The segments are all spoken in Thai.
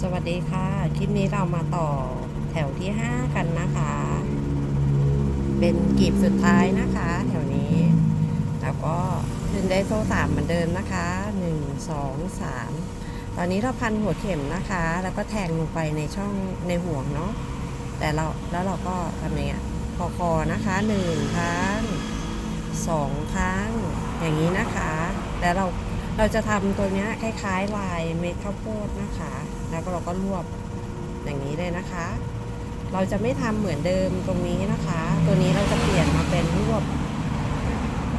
สวัสดีค่ะ คลิปนี้เรามาต่อแถวที่ 5 กันนะคะ เป็นกีบสุดท้ายนะคะ แถวนี้ แล้วก็ขึ้นได้โซ่สามเหมือนเดิมนะคะ 1 2 3 ตอนนี้เราพันหัวเข็มนะคะ แล้วก็แทงลงไปในช่องในห่วงเนาะแต่เราแล้วเราก็ทำยังไงคอคอนะคะหนึ่งครั้งสองครั้ง อย่างนี้นะคะ แล้วเรา เราจะทำตัวนี้คล้ายๆลายเม็ดข้าวโพดนะคะ แล้วก็เราก็รวบอย่างนี้เลยนะคะ เราจะไม่ทำเหมือนเดิมตรงนี้นะคะ ตัวนี้เราจะเปลี่ยนมาเป็นรวบ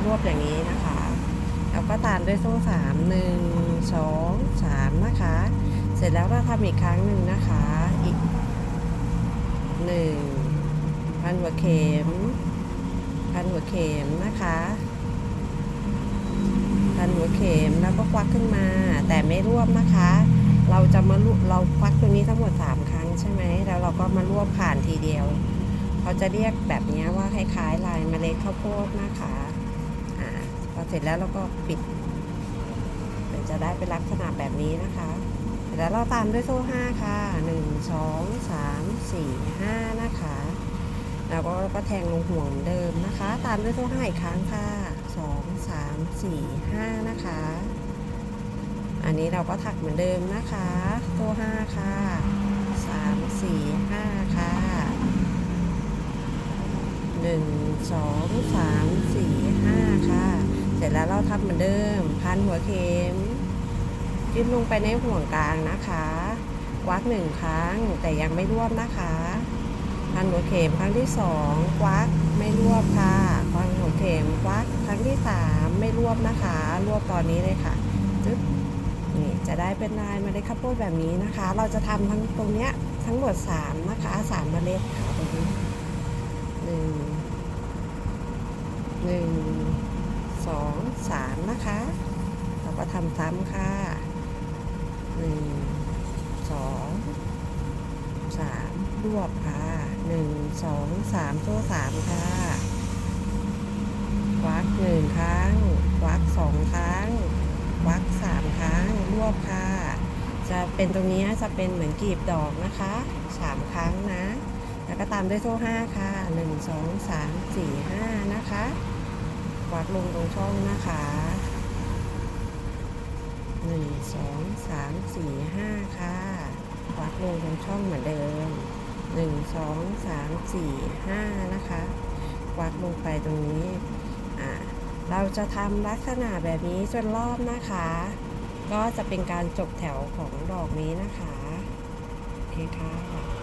รวบอย่างนี้นะคะแล้วก็ตามด้วยโซ่สามหนึ่งสองสามนะคะ เสร็จแล้วเราทำอีกครั้งหนึ่งนะคะ อีกหนึ่งพันหัวเข็มพันหัวเข็มนะคะ เข็มแล้วก็ควักขึ้นมา แต่ไม่รวบนะคะ เราจะมาเราควักตรงนี้ทั้งหมด 3 ครั้งใช่ไหมแล้วเราก็มารวบผ่านทีเดียวเขาจะเรียกแบบนี้ว่าคล้ายๆลายเมล็ดข้าวโพดนะคะอ่าพอเสร็จแล้วเราก็ปิดเดี๋ยวจะได้เป็นลักษณะแบบนี้นะคะแล้วเราตามด้วยโซ่5ค่ะ1 2 3 4 5นะคะ แล้วก็ก็แทงลงห่วงเหมือนเดิมนะคะ ตามด้วยโซ่5อีกครั้งค่ะ 2 3 4 5นะคะ อันนี้เราก็ถักเหมือนเดิมนะคะโซ่ห้าค่ะสามสี่ห้าค่ะหนึ่งสองสามสี่ห้าค่ะ เสร็จแล้วเราทำเหมือนเดิม พันหัวเข็มจิ้มลงไปในห่วงกลางนะคะควักหนึ่งครั้งแต่ยังไม่รวบนะคะ นหัวเข็มครั้งที่สองควักไม่รวบค่ะพันหัวเข็มควักครั้งที่สามไม่รวบนะคะ รวบตอนนี้เลยค่ะจึ๊บนี่จะได้เป็นลายเมล็ดข้าวโพดแบบนี้นะคะ เราจะทำทั้งตรงเนี้ยทั้งหมด3นะคะ3เมล็ดค่ะตรงนี้หนึ่งหนึ่งสองสามนะคะ เราก็ทำซ้ำค่ะหนึ่งสองสาม รวบค่ะหนึ่งสองสามโซ่สามค่ะควักหนึ่งครั้งควักสองครั้งวักสามครั้ง รวบค่ะ จะเป็นตรงนี้จะเป็นเหมือนกลีบดอกนะคะสามครั้งนะ แล้วก็ตามด้วยโซ่ห้าค่ะหนึ่งสองสามสี่ห้านะคะวักลงตรงช่องนะคะหนึ่งสองสามสี่ห้าค่ะวักลงตรงช่องเหมือนเดิม หนึ่งสองสามสี่ห้านะคะ วัดลงไปตรงนี้อ่าเราจะทำลักษณะแบบนี้จนรอบนะคะ ก็จะเป็นการจบแถวของดอกนี้นะคะ โอเคค่ะ